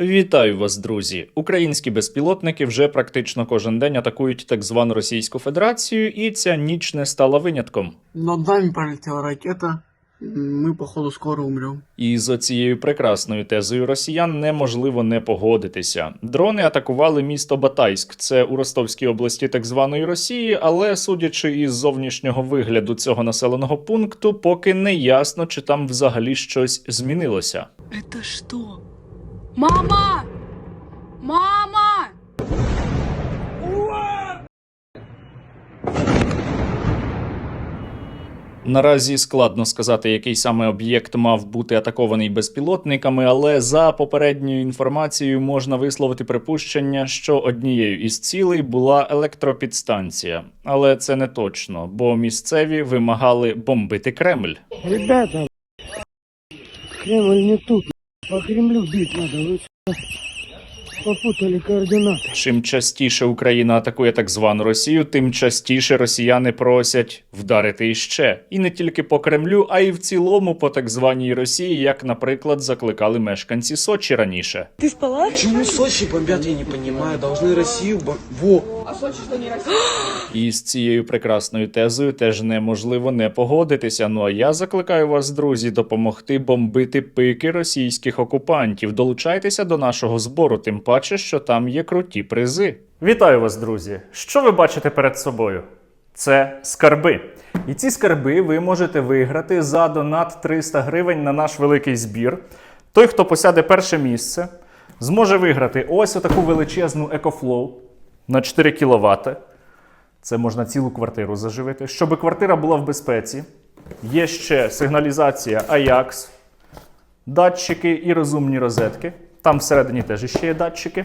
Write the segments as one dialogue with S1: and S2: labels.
S1: Вітаю вас, друзі! Українські безпілотники вже практично кожен день атакують так звану Російську Федерацію, і ця ніч не стала винятком.
S2: Над нами пролетела ракета. М, Мы, походу, скоро умрем.
S1: І з оцією прекрасною тезою росіян неможливо не погодитися. Дрони атакували місто Батайськ, це у Ростовській області так званої Росії, але судячи із зовнішнього вигляду цього населеного пункту, поки не ясно, чи там взагалі щось змінилося.
S3: Это что? Мама! Мама!
S1: Наразі складно сказати, який саме об'єкт мав бути атакований безпілотниками, але за попередньою інформацією можна висловити припущення, що однією із цілей була електропідстанція. Але це не точно, бо місцеві вимагали бомбити Кремль.
S4: Ребята, Кремль не тут. По Кремлю бить надо. Сука, попутали координаты.
S1: Чим частіше Україна атакує так звану Росію, тим частіше росіяни просять вдарити іще. І не тільки по Кремлю, а й в цілому по так званій Росії, як, наприклад, закликали мешканці Сочі раніше.
S3: Ты спала?
S5: Почему Сочи бомбят, я не понимаю. Должны Россию бом... Во!
S1: І з цією прекрасною тезою теж неможливо не погодитися. Ну а я закликаю вас, друзі, допомогти бомбити пики російських окупантів. Долучайтеся до нашого збору, тим паче, що там є круті призи. Вітаю вас, друзі! Що ви бачите перед собою? Це скарби. І ці скарби ви можете виграти за донат 300 гривень на наш великий збір. Той, хто посяде перше місце, зможе виграти ось отаку величезну EcoFlow на 4 кВт. Це можна цілу квартиру заживити. Щоб квартира була в безпеці, є ще сигналізація Ajax, датчики і розумні розетки. Там всередині теж ще є датчики.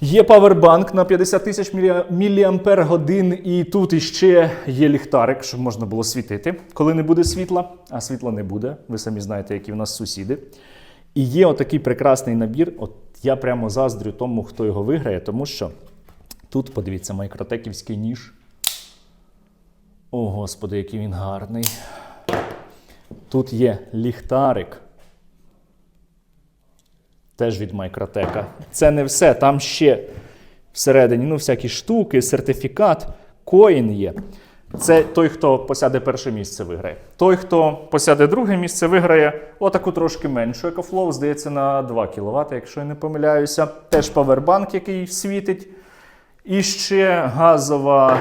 S1: Є павербанк на 50 тисяч міліампер годин, і тут іще є ліхтарик, щоб можна було світити, коли не буде світла. А світла не буде. Ви самі знаєте, які в нас сусіди. І є отакий прекрасний набір. От я прямо заздрю тому, хто його виграє, тому що тут, подивіться, майкротеківський ніж. О, господи, який він гарний. Тут є ліхтарик. Теж від Майкротека. Це не все. Там ще всередині ну, всякі штуки, сертифікат, коін є. Це той, хто посяде перше місце, виграє. Той, хто посяде друге місце, виграє отаку трошки меншу екофлоу, здається, на 2 кВт, якщо я не помиляюся. Теж павербанк, який світить. І ще газова.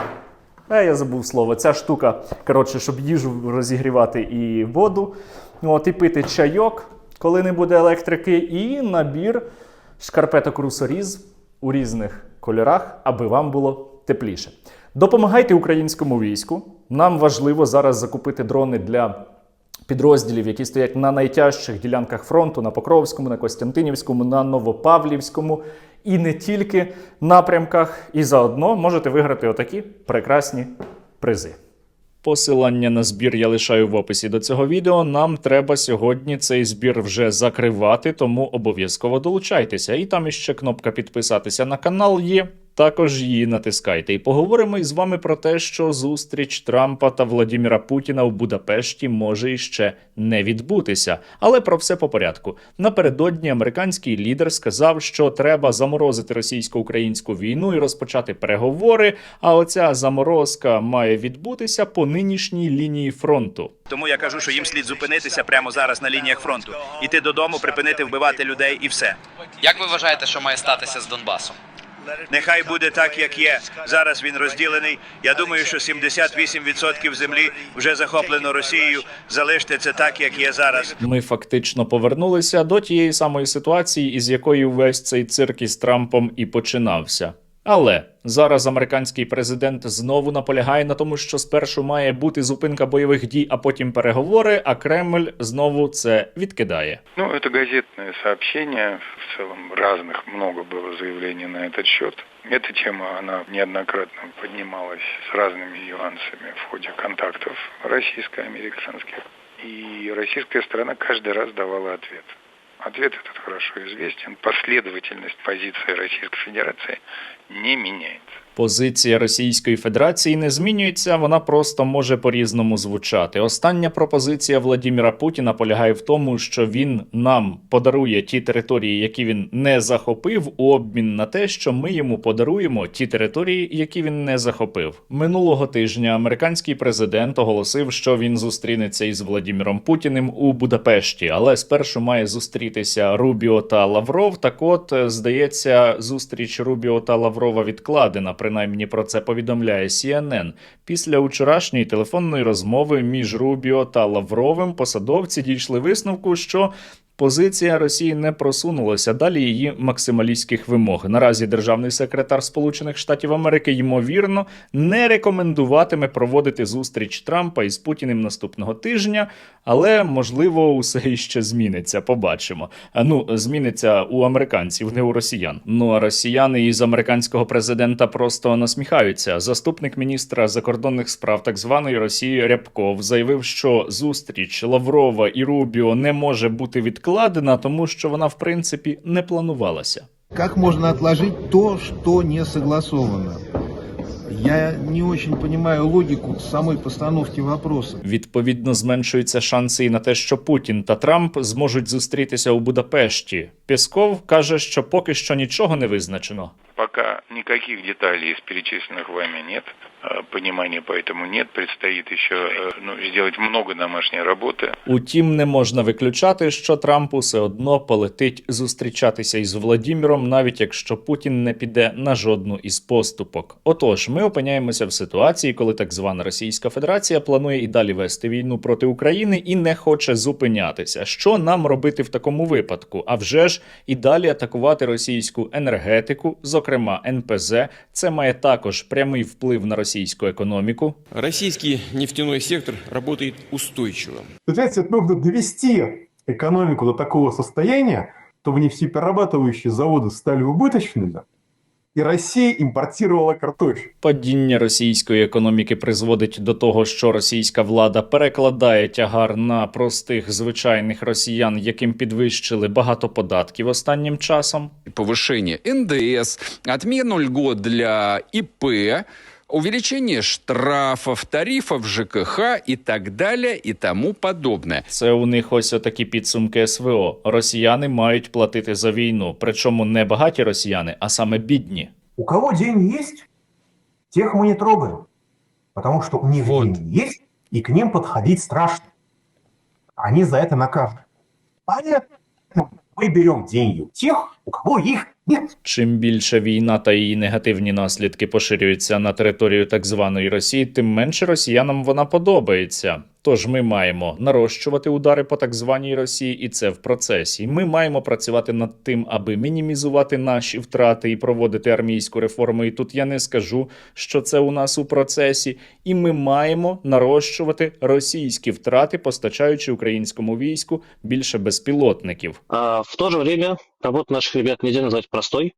S1: Е, я забув слово. Ця штука, коротше, щоб їжу розігрівати і воду. От, і пити чайок, коли не буде електрики, і набір шкарпеток русоріз у різних кольорах, аби вам було тепліше. Допомагайте українському війську. Нам важливо зараз закупити дрони для підрозділів, які стоять на найтяжчих ділянках фронту на Покровському, на Костянтинівському, на Новопавлівському і не тільки напрямках. І заодно можете виграти отакі прекрасні призи. Посилання на збір я лишаю в описі до цього відео. Нам треба сьогодні цей збір вже закривати, тому обов'язково долучайтеся. І там іще кнопка підписатися на канал є. Також її натискайте. І поговоримо із вами про те, що зустріч Трампа та Владіміра Путіна в Будапешті може іще не відбутися. Але про все по порядку. Напередодні американський лідер сказав, що треба заморозити російсько-українську війну і розпочати переговори. А оця заморозка має відбутися по нинішній лінії фронту.
S6: Тому я кажу, що їм слід зупинитися прямо зараз на лініях фронту, іти додому, припинити вбивати людей і все.
S7: Як ви вважаєте, що має статися з Донбасом?
S6: Нехай буде так, як є. Зараз він розділений. Я думаю, що 78% землі вже захоплено Росією. Залиште це так, як є зараз.
S1: Ми фактично повернулися до тієї самої ситуації, із якої весь цей цирк із Трампом і починався. Але зараз американський президент знову наполягає на тому, що спершу має бути зупинка бойових дій, а потім переговори. А Кремль знову це відкидає.
S8: Ну, это газетное сообщение. В целом разных много было заявлений на этот счет. Эта тема, она неоднократно поднималась с разными нюансами в ходе контактов российско-американских. И российская сторона каждый раз давала ответ. Ответ этот хорошо известен. Последовательность позиции Российской Федерации не меняется.
S1: Позиція Російської Федерації не змінюється, вона просто може по-різному звучати. Остання пропозиція Владіміра Путіна полягає в тому, що він нам подарує ті території, які він не захопив, у обмін на те, що ми йому подаруємо ті території, які він не захопив. Минулого тижня американський президент оголосив, що він зустрінеться із Владіміром Путіним у Будапешті, але спершу має зустрітися Рубіо та Лавров. Так от, е, здається, зустріч Рубіо та Лаврова відкладена. Принаймні про це повідомляє CNN. Після вчорашньої телефонної розмови між Рубіо та Лавровим посадовці дійшли висновку, що Позиція Росії не просунулася далі її максималістських вимог. Наразі державний секретар Сполучених Штатів Америки ймовірно не рекомендуватиме проводити зустріч Трампа із Путіним наступного тижня, але можливо усе іще зміниться. Побачимо. Ну зміниться у американців, не у росіян. Ну а росіяни із американського президента просто насміхаються. Заступник міністра закордонних справ так званої Росії Рябков заявив, що зустріч Лаврова і Рубіо не може бути відкладена, тому що вона в принципі не планувалася.
S9: Как можно отложить то, что не согласовано? Я не очень понимаю логику самой постановки вопроса.
S1: Відповідно, зменшуються шанси і на те, що Путін та Трамп зможуть зустрітися у Будапешті. Пєсков каже, що поки що нічого не визначено.
S8: Пока никаких деталей из перечисленных вами нет, э, понимания поэтому нет. Предстоит еще э, ну, сделать много домашней работы.
S1: Утім, не можна виключати, що Трамп усе одно полетить зустрічатися із Владіміром, навіть якщо Путін не піде на жодну із поступок. Отож, ми опиняємося в ситуації, коли так звана Російська Федерація планує і далі вести війну проти України і не хоче зупинятися. Що нам робити в такому випадку? А вже ж і далі атакувати російську енергетику, зокрема НПЗ. Це має також прямий вплив на російську економіку.
S10: Российский нефтяной сектор работает устойчиво.
S11: Знаете, нужно довести экономику до такого состояния, чтобы нефтеперерабатывающие заводы стали убыточными, и Россия импортировала картофель.
S1: Падіння російської економіки призводить до того, що російська влада перекладає тягар на простих звичайних росіян, яким підвищили багато податків останнім часом.
S10: Повышение НДС, отмену льгот для ИП, увеличение штрафов, тарифов ЖКХ и так далее и тому подобное.
S1: Це у них ось отакі підсумки СВО. Росіяни мають платити за війну, причому не багаті росіяни, а саме бідні.
S11: У кого деньги есть, тех мы не трогаем. Потому что у них
S10: Вот.
S11: деньги есть, и к ним подходить страшно. Они за это накажут. Поэтому мы берем деньги у тих, у кого їх нет.
S1: Чим більше війна та її негативні наслідки поширюються на територію так званої Росії, тим менше росіянам вона подобається. Тож ми маємо нарощувати удари по так званій Росії, і це в процесі. Ми маємо працювати над тим, аби мінімізувати наші втрати і проводити армійську реформу. І тут я не скажу, що це у нас у процесі. І ми маємо нарощувати російські втрати, постачаючи українському війську більше безпілотників.
S4: А, в то же время работу наших ребят нельзя назвать простой,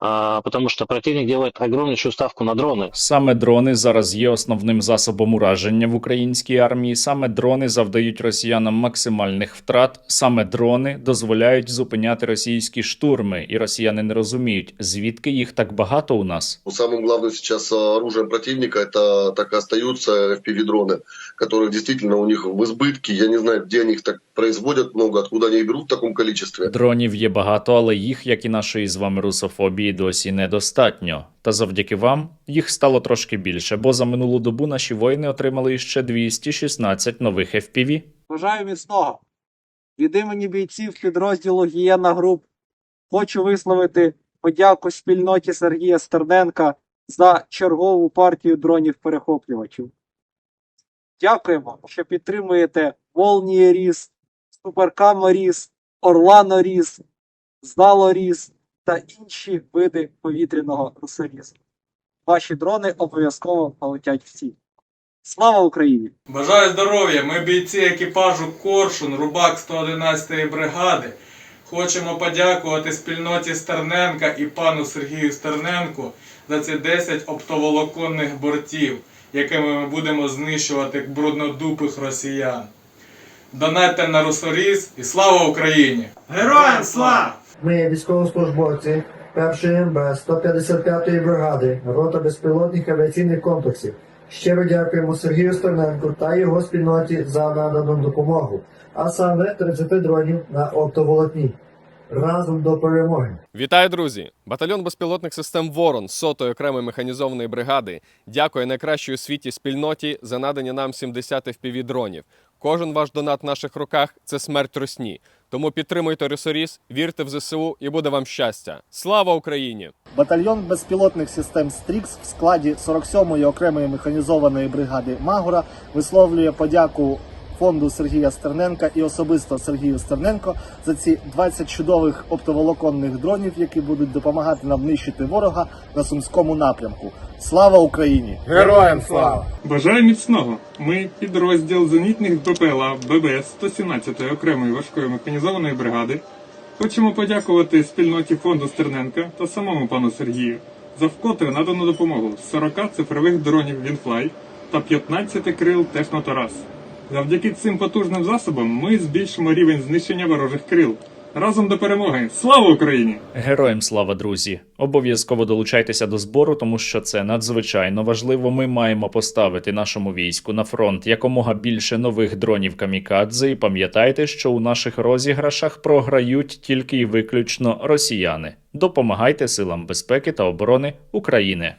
S4: потому что противник делает огромнейшую ставку на дроны.
S1: Саме дрони зараз є основним засобом ураження в українській армії. Саме дрони завдають росіянам максимальних втрат. Саме дрони дозволяють зупиняти російські штурми, і росіяни не розуміють, звідки їх так багато у нас.
S12: Самым главным сейчас а, оружием противника это так и остаются FPV-дроны, которых действительно у них в избытке. Я не знаю, где они их так производят много, откуда они их берут в таком количестве.
S1: Дронів є багато, але їх, як і нашої з вами русофобії, досі недостатньо. Та завдяки вам їх стало трошки більше, бо за минулу добу наші воїни отримали ще 216 нових FPV.
S2: Бажаю міцного. Від імені бійців підрозділу Гієна Груп хочу висловити подяку спільноті Сергія Стерненка за чергову партію дронів-перехоплювачів. Дякуємо, що підтримуєте Волнія Ріс, Суперкамо Ріс, Орлано та інші види повітряного русорізу. Ваші дрони обов'язково полетять в ціль. Слава Україні!
S13: Бажаю здоров'я! Ми бійці екіпажу Коршун, Рубак 111-ї бригади. Хочемо подякувати спільноті Стерненка і пану Сергію Стерненку за ці 10 оптоволоконних бортів, якими ми будемо знищувати бруднодупих росіян. Донайте на русоріз і слава Україні! Героям слава!
S4: Ми, військовослужбовці 1 МБ 155-ї бригади, рота безпілотних авіаційних комплексів. Щиро дякуємо Сергію Стерненку та його спільноті за надану допомогу, а саме 30 дронів на оптоволокні. Разом до перемоги!
S14: Вітаю, друзі! Батальйон безпілотних систем Ворон сотої окремої механізованої бригади дякує найкращій у світі спільноті за надані нам 70 fpv дронів. Кожен ваш донат в наших руках це смерть русні. Тому підтримуйте ресуріс, вірте в ЗСУ і буде вам щастя. Слава Україні!
S15: Батальйон безпілотних систем Стрікс в складі 47-ї окремої механізованої бригади Магура висловлює подяку фонду Сергія Стерненка і особисто Сергію Стерненко за ці 20 чудових оптоволоконних дронів, які будуть допомагати нам нищити ворога на сумському напрямку. Слава Україні!
S11: Героям слава!
S13: Бажаю міцного! Ми підрозділ зенітних БПЛА ББС 117-ї окремої важкої механізованої бригади. Хочемо подякувати спільноті фонду Стерненка та самому пану Сергію за вкотре надану допомогу з 40 цифрових дронів Вінфлай та 15 крил Технотарас. Завдяки цим потужним засобам ми збільшимо рівень знищення ворожих крил. Разом до перемоги! Слава Україні!
S1: Героям слава, друзі! Обов'язково долучайтеся до збору, тому що це надзвичайно важливо. Ми маємо поставити нашому війську на фронт якомога більше нових дронів камікадзе. І пам'ятайте, що у наших розіграшах програють тільки і виключно росіяни. Допомагайте силам безпеки та оборони України.